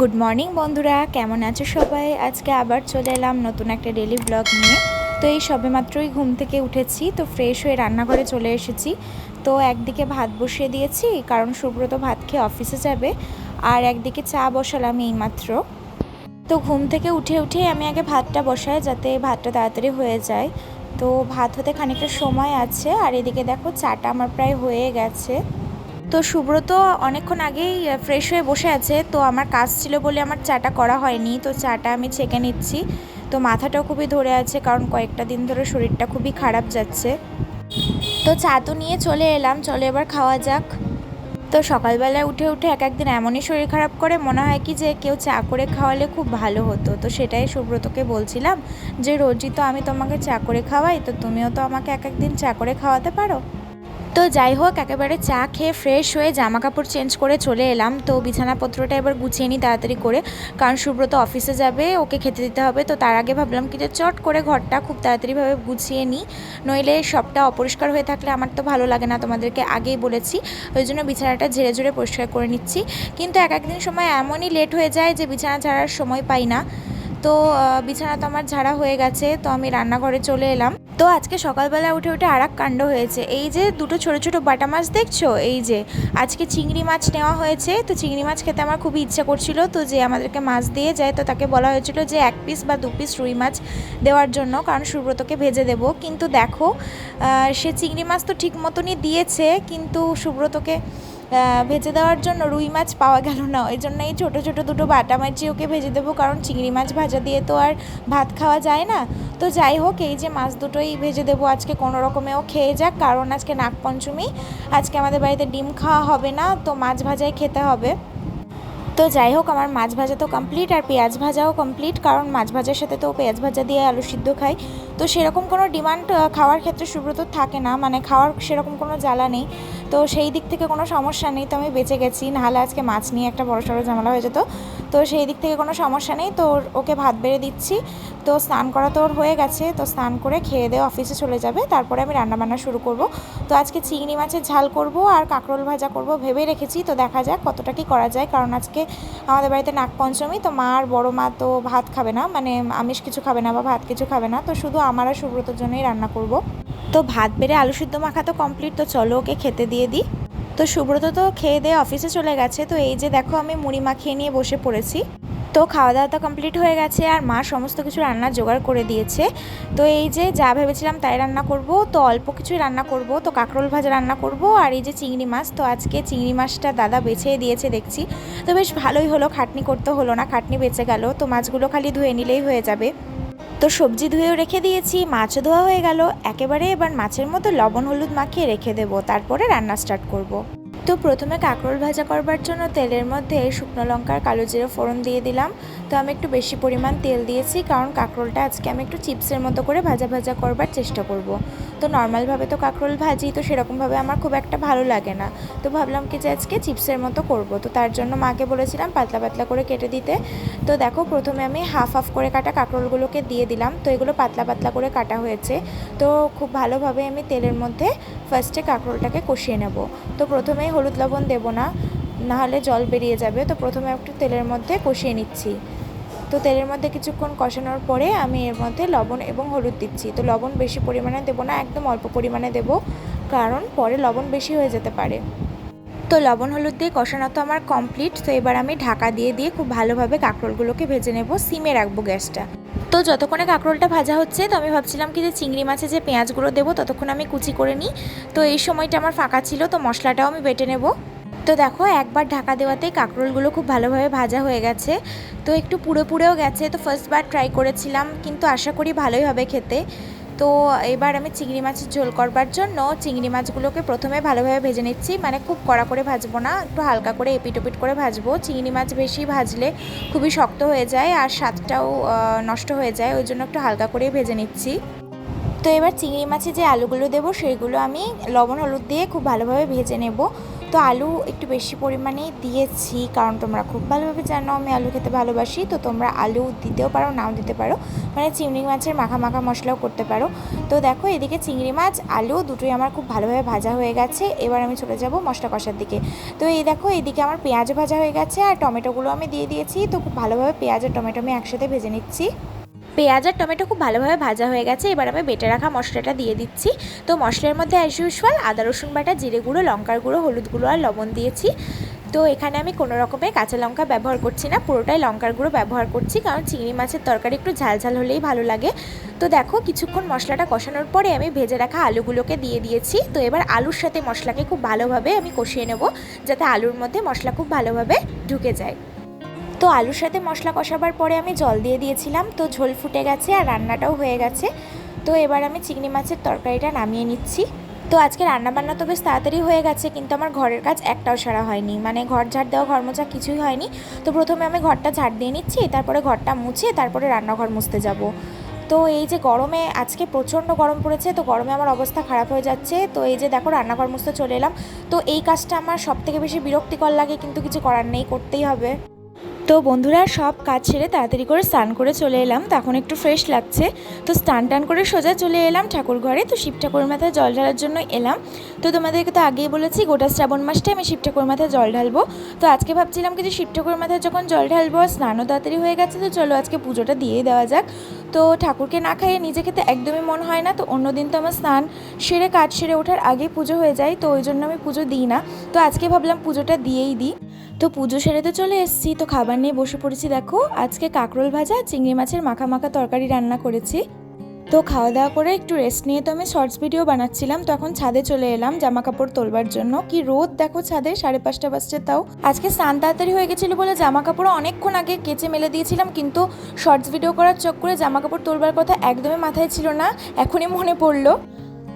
Good morning বন্ধুরা। কেমন আছো সবাই? আজকে আবার চলে এলাম নতুন একটা ডেলি ব্লগ নিয়ে। তো এই সবে মাত্রই ঘুম থেকে উঠেছি, তো ফ্রেশ হয়ে রান্নাঘরে চলে এসেছি। তো একদিকে ভাত বসিয়ে দিয়েছি, কারণ সুব্রত ভাত খেয়ে অফিসে যাবে। আর একদিকে চা বসালাম এইমাত্র। তো ঘুম থেকে উঠে উঠে আমি আগে ভাতটা বসাই, যাতে ভাতটা তাড়াতাড়ি হয়ে যায়। তো ভাত হতে খানিকটা সময় আছে, আর এদিকে দেখো চাটা আমার প্রায় হয়ে গেছে। তো সুব্রত অনেকক্ষণ আগেই ফ্রেশ হয়ে বসে আছে। তো আমার কাজ ছিল বলে আমার চাটা করা হয়নি। তো চাটা আমি ছেঁকে নিচ্ছি। তো মাথাটাও খুবই ধরে আছে, কারণ কয়েকটা দিন ধরে শরীরটা খুবই খারাপ যাচ্ছে। তো চা তো নিয়ে চলে এলাম। চলে এবার খাওয়া যাক। তো সকালবেলায় উঠে উঠে এক একদিন এমনই শরীর খারাপ করে, মনে হয় কি যে কেউ চা করে খাওয়ালে খুব ভালো হতো। তো সেটাই সুব্রতকে বলছিলাম যে, রোজই তো আমি তোমাকে চা করে খাওয়াই, তো তুমিও তো আমাকে এক একদিন চা করে খাওয়াতে পারো? তো যাই হোক, একেবারে চা খেয়ে ফ্রেশ হয়ে জামা কাপড় চেঞ্জ করে চলে এলাম। তো বিছানাপত্রটা এবার গুছিয়ে নিই তাড়াতাড়ি করে, কারণ সুব্রত অফিসে যাবে, ওকে খেতে দিতে হবে। তো তার আগে ভাবলাম কি যে চট করে ঘরটা খুব তাড়াতাড়িভাবে গুছিয়ে নিই নইলে সবটা অপরিষ্কার হয়ে থাকলে আমার তো ভালো লাগে না, তোমাদেরকে আগেই বলেছি। ওই জন্য বিছানাটা ঝেড়ে ঝেড়ে পরিষ্কার করে নিচ্ছি। কিন্তু এক একদিন সময় এমনই লেট হয়ে যায় যে বিছানা ছাড়ার সময় পাই না। তো বিছানা তো আমার ঝাড়া হয়ে গেছে, তো আমি রান্নাঘরে চলে এলাম। তো আজকে সকালবেলা উঠে উঠে আর কাণ্ড হয়েছে। এই যে দুটো ছোট ছোট বাটা মাছ দেখছ? এই যে আজকে চিংড়ি মাছ নেওয়া হয়েছে। তো চিংড়ি মাছ খেতে আমার খুবই ইচ্ছা করছিল। তো যে আমাদেরকে মাছ দিয়ে যায়, তো তাকে বলা হয়েছিল যে এক পিস বা দু পিস রুই মাছ দেওয়ার জন্য, কারণ সুব্রতকে ভেজে দেব। কিন্তু দেখো সে চিংড়ি মাছ তো ঠিক মতনই দিয়েছে, কিন্তু সুব্রতকে ভেজে দেওয়ার জন্য রুই মাছ পাওয়া গেল না। ওই জন্য এই ছোটো ছোটো দুটো বাটা মাছই ওকে ভেজে দেবো, কারণ চিংড়ি মাছ ভাজা দিয়ে তো আর ভাত খাওয়া যায় না। তো যাই হোক, এই যে মাছ দুটোই ভেজে দেবো আজকে, কোনো রকমেও খেয়ে যাক, কারণ আজকে নাগপঞ্চমী, আজকে আমাদের বাড়িতে ডিম খাওয়া হবে না, তো মাছ ভাজাই খেতে হবে। তো যাই হোক, আমার মাছ ভাজা তো কমপ্লিট আর পেঁয়াজ ভাজাও কমপ্লিট কারণ মাছ ভাজার সাথে তো পেঁয়াজ ভাজা দিয়ে আলু সিদ্ধ খাই। তো সেরকম কোনো ডিমান্ড খাওয়ার ক্ষেত্রে সুব্রত থাকে না মানে খাওয়ার সেরকম কোনো জ্বালা নেই। তো সেই দিক থেকে কোনো সমস্যা নেই, তো আমি বেঁচে গেছি। নাহলে আজকে মাছ নিয়ে একটা বড় সড়ো ঝামেলা হয়ে যেত। তো সেই দিক থেকে কোনো সমস্যা নেই, তো ওকে ভাত বেড়ে দিচ্ছি। তো স্নান করা তো ওর হয়ে গেছে, তো স্নান করে খেয়ে দিয়ে অফিসে চলে যাবে। তারপরে আমি রান্নাবান্না শুরু করব। তো আজকে চিংড়ি মাছের ঝাল করব আর কাঁকরোল ভাজা করব, ভেবে রেখেছি। তো দেখা যাক কতটা কি করা যায়, কারণ আজকে আমাদের বাড়িতে নাগপঞ্চমী, তো মা আর বড়ো মা তো ভাত খাবে না মানে আমিষ কিছু খাবে না বা ভাত কিছু খাবে না, তো শুধু আমার আর সুব্রতর জন্যই রান্না করব। তো ভাত বেড়ে আলু সিদ্ধ মাখা তো কমপ্লিট তো চলো ওকে খেতে দিয়ে দিই। তো সুব্রত তো খেয়ে দিয়ে অফিসে চলে গেছে, তো এই যে দেখো আমি মুড়ি মাখিয়ে নিয়ে বসে পড়েছি। তো খাওয়া দাওয়া তো কমপ্লিট হয়ে গেছে আর মা সমস্ত কিছু রান্না জোগাড় করে দিয়েছে। তো এই যে যা ভেবেছিলাম তাই রান্না করব, তো অল্প কিছুই রান্না করব, তো কাঁকরোল ভাজা রান্না করব আর এই যে চিংড়ি মাছ, তো আজকে চিংড়ি মাছটা দাদা বেছে দিয়েছে দেখছি। তো বেশ ভালোই হলো, খাটনি করতে হলো না, খাটনি বেঁচে গেল, তো মাছগুলো খালি ধুয়ে নিলেই হয়ে যাবে। তো সবজি ধুয়েও রেখে দিয়েছি, মাছও ধোয়া হয়ে গেল, একেবারে এবার মাছের মতো লবণ হলুদ মাখিয়ে রেখে দেবো, তারপরে রান্না স্টার্ট করব। তো প্রথমে কাঁকরোল ভাজা করবার জন্য তেলের মধ্যে শুকনো লঙ্কার কালো জিরে ফোড়ন দিয়ে দিলাম। তো আমি একটু বেশি পরিমাণ তেল দিয়েছি, কারণ কাঁকরোলটা আজকে আমি একটু চিপসের মতো করে ভাজা ভাজা করবার চেষ্টা করব। তো নর্মালভাবে তো কাঁকরোল ভাজি, তো সেরকমভাবে আমার খুব একটা ভালো লাগে না। তো ভাবলাম কি যে আজকে চিপসের মতো করব। তো তার জন্য মাকে বলেছিলাম পাতলা পাতলা করে কেটে দিতে। তো দেখো প্রথমে আমি হাফ হাফ করে কাটা কাঁকরোলগুলোকে দিয়ে দিলাম। তো এগুলো পাতলা পাতলা করে কাটা হয়েছে। তো খুব ভালোভাবে আমি তেলের মধ্যে ফার্স্টে কাঁকরোলটাকে কষিয়ে নেব। তো প্রথমেই হলুদ লবণ দেব না, নাহলে জল বেরিয়ে যাবে। তো প্রথমে একটু তেলের মধ্যে কষিয়ে নিচ্ছি। তো তেলের মধ্যে কিছুক্ষণ কষানোর পরে আমি এর মধ্যে লবণ এবং হলুদ দিচ্ছি। তো লবণ বেশি পরিমাণে দেবো না, একদম অল্প পরিমাণে দেব, কারণ পরে লবণ বেশি হয়ে যেতে পারে। তো লবণ, হলুদ দিয়ে কষানো তো আমার কমপ্লিট তো এবার আমি ঢাকা দিয়ে দিয়ে খুব ভালোভাবে কাঁকরোলগুলোকে ভেজে নেব, সিমে রাখব গ্যাসটা। তো যতক্ষণে কাঁকরোলটা ভাজা হচ্ছে, তো আমি ভাবছিলাম কি যে চিংড়ি মাছে যে পেঁয়াজগুলো দেবো, ততক্ষণ আমি কুচি করে নিই। তো এই সময়টা আমার ফাঁকা ছিল, তো মশলাটাও আমি বেটে নেব। তো দেখো, একবার ঢাকা দেওয়াতেই কাঁকরোলগুলো খুব ভালোভাবে ভাজা হয়ে গেছে। তো একটু পুড়ে, পুড়েও গেছে, তো ফার্স্ট বার ট্রাই করেছিলাম, কিন্তু আশা করি ভালোই হবে খেতে। তো এবার আমি চিংড়ি মাছের ঝোল করবার জন্য চিংড়ি মাছগুলোকে প্রথমে ভালোভাবে ভেজে নিচ্ছি। মানে খুব কড়া করে ভাজবো না, একটু হালকা করে এপিট ওপিট করে ভাজবো। চিংড়ি মাছ বেশি ভাজলে খুবই শক্ত হয়ে যায় আর স্বাদটাও নষ্ট হয়ে যায়, ওই জন্য একটু হালকা করেই ভেজে নিচ্ছি। তো এবার চিংড়ি মাছে যে আলুগুলো দেবো, সেইগুলো আমি লবণ, হলুদ দিয়ে খুব ভালোভাবে ভেজে নেব। তো আলু একটু বেশি পরিমাণেই দিয়েছি, কারণ তোমরা খুব ভালোভাবে জানো আমি আলু খেতে ভালোবাসি, তো তোমরা আলু দিতেও পারো, নাও দিতে পারো। মানে চিংড়ি মাছের মাখা মাখা মশলাও করতে পারো। তো দেখো এদিকে চিংড়ি মাছ, আলু দুটোই আমার খুব ভালোভাবে ভাজা হয়ে গেছে, এবার আমি চলে যাব মশলা কষার দিকে। তো এই দেখো এইদিকে আমার পেঁয়াজ ভাজা হয়ে গেছে, আর টমেটোগুলো আমি দিয়ে দিয়েছি, তো খুব ভালোভাবে পেঁয়াজ আর টমেটো আমি একসাথে ভেজে নিচ্ছি। পেঁয়াজ আর টমেটো খুব ভালোভাবে ভাজা হয়ে গেছে। এবার আমি বেটে রাখা মশলাটা দিয়ে দিচ্ছি। তো মশলার মধ্যে অ্যাজ ইউজুয়াল আদা, রসুন বাটা, জিরে গুঁড়ো, লঙ্কার গুঁড়ো, হলুদ গুঁড়ো আর লবণ দিয়েছি। তো এখানে আমি কোনো রকমের কাঁচা লঙ্কা ব্যবহার করছি না, পুরোটাই লঙ্কার গুঁড়ো ব্যবহার করছি। কারণ চিংড়ি মাছের তরকারি একটু ঝাল ঝাল হলেই ভালো লাগে। তো দেখো কিছুক্ষণ মশলাটা কষানোর পরে আমি ভেজে রাখা আলুগুলোকে দিয়ে দিয়েছি। তো এবার আলুর সাথে মশলাকে খুব ভালোভাবে আমি কষিয়ে নেব, যাতে আলুর মধ্যে মশলা খুব ভালোভাবে ঢুকে যায়। তো আলুর সাথে মশলা কষাবার পরে আমি জল দিয়ে দিয়েছিলাম, তো ঝোল ফুটে গেছে আর রান্নাটাও হয়ে গেছে। তো এবার আমি চিংড়ি মাছের তরকারিটা নামিয়ে নিচ্ছি। তো আজকে রান্নাবান্না তো বেশ তাড়াতাড়ি হয়ে গেছে, কিন্তু আমার ঘরের কাজ একটাও সারা হয়নি। মানে ঘর ঝাড় দেওয়া, ঘর মোছা কিছুই হয়নি। তো প্রথমে আমি ঘরটা ঝাড় দিয়ে নিচ্ছি, তারপরে ঘরটা মুছে তারপরে রান্নাঘর মুছতে যাব। তো এই যে গরমে, আজকে প্রচণ্ড গরম পড়েছে, তো গরমে আমার অবস্থা খারাপ হয়ে যাচ্ছে। তো এই যে দেখো রান্নাঘর মুছতে চলে এলাম। তো এই কাজটা আমার সব থেকে বেশি বিরক্তিকর লাগে, কিন্তু কিছু করার নেই, করতেই হবে। তো বন্ধুরা সব কাজ সেরে তাড়াতাড়ি করে স্নান করে চলে এলাম। তখন একটু ফ্রেশ লাগছে। তো স্নান টান করে সোজা চলে এলাম ঠাকুর ঘরে। তো শিব ঠাকুর মাথায় জল ঢালার জন্য এলাম। তো তোমাদেরকে তো আগেই বলেছি, গোটা শ্রাবণ মাসটাই আমি শিব ঠাকুর মাথায় জল ঢালবো। তো আজকে ভাবছিলাম যে শিব ঠাকুর মাথায় যখন জল ঢালবো, আর স্নানও তাড়াতাড়ি হয়ে গেছে, তো চলো আজকে পুজোটা দিয়েই দেওয়া যাক। তো ঠাকুরকে না খাইয়ে নিজে খেতে একদমই মন হয় না। তো অন্যদিন তো আমার স্নান সেরে, কাজ সেরে ওঠার আগেই পুজো হয়ে যায়। তো ওই জন্য আমি পুজো দিই না। তো আজকে ভাবলাম পুজোটা দিয়েই দিই। তো পুজো সেরে তো চলে এসেছি, তো খাবার নিয়ে বসে পড়েছি দেখো। আজকে কাঁকরোল ভাজা, চিংড়ি মাছের মাখা মাখা তরকারি রান্না করেছি। তো খাওয়া দাওয়া করে একটু রেস্ট নিয়ে তো আমি শর্টস ভিডিও বানাচ্ছিলাম তখন ছাদে চলে এলাম জামা কাপড় তোলবার জন্য। কি রোদ দেখো ছাদে, সাড়ে পাঁচটা বাজছে তাও। আজকে স্নান তাড়াতাড়ি হয়ে গেছিল বলে জামা কাপড় অনেকক্ষণ আগে কেচে মেলে দিয়েছিলাম, কিন্তু শর্টস ভিডিও করার চক করে জামা কাপড় তোলবার কথা একদমই মাথায় ছিল না, এখনই মনে পড়ল।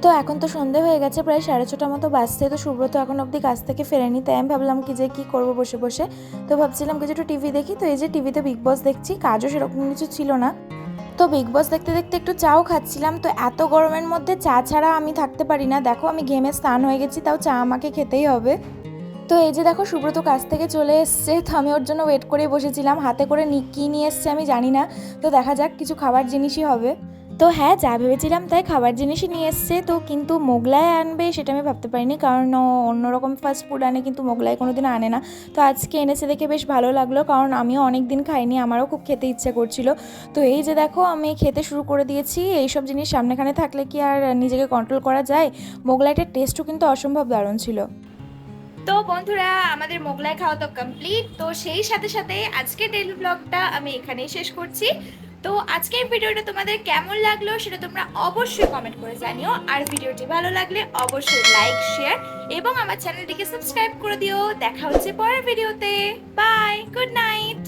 তো এখন তো সন্ধে হয়ে গেছে, প্রায় সাড়ে ছটার মতো বাজছে। তো সুব্রত এখন অবধি কাজ থেকে ফেরেনি, তাই আমি ভাবলাম কি যে কি করব বসে বসে। তো ভাবছিলাম কিছু একটু টিভি দেখি। তো এই যে টিভিতে বিগ বস দেখছি, কাজও সেরকম কিছু ছিল না। তো বিগ বস দেখতে দেখতে একটু চাও খাচ্ছিলাম। তো এত গরমের মধ্যে চা ছাড়া আমি থাকতে পারি না। দেখো আমি ঘেমে স্নান হয়ে গেছি, তাও চা আমাকে খেতেই হবে। তো এই যে দেখো সুব্রত কাছ থেকে চলে এসছে, তো আমি ওর জন্য ওয়েট করে বসেছিলাম। হাতে করে কী নিয়ে এসছে আমি জানি না। তো দেখা যাক, কিছু খাবার জিনিসই হবে। তো হ্যাঁ যা ভেবেছিলাম তাই খাবার জিনিসই নিয়ে এসছে। তো কিন্তু মোগলাই আনবে সেটা আমি ভাবতে পারিনি, কারণ অন্যরকম ফাস্ট ফুড আনে, কিন্তু মোগলাই কোনো দিন আনে না। তো আজকে এনেছে দেখে বেশ ভালো লাগল, কারণ আমিও অনেক দিন খাইনি, আমারও খুব খেতে ইচ্ছে করছিল। তো এই যে দেখো, আমি খেতে শুরু করে দিয়েছি। এইসব জিনিস সামনেখানে থাকলে কি আর নিজেকে কন্ট্রোল করা যায়? মোগলাইটার টেস্টও কিন্তু অসম্ভব দারুণ ছিল। তো বন্ধুরা, আমাদের মোগলাই খাওয়া তো কমপ্লিট তো সেই সাথে সাথে আজকের ডেলি ব্লগটা আমি এখানেই শেষ করছি। তো আজকের ভিডিওটা তোমাদের কেমন লাগল সেটা তোমরা অবশ্যই কমেন্ট করে জানিও। আর ভিডিওটি ভালো লাগলে অবশ্যই লাইক শেয়ার এবং আমার চ্যানেলটিকে সাবস্ক্রাইব করে দিও। দেখা হচ্ছে পরের ভিডিওতে। Bye good night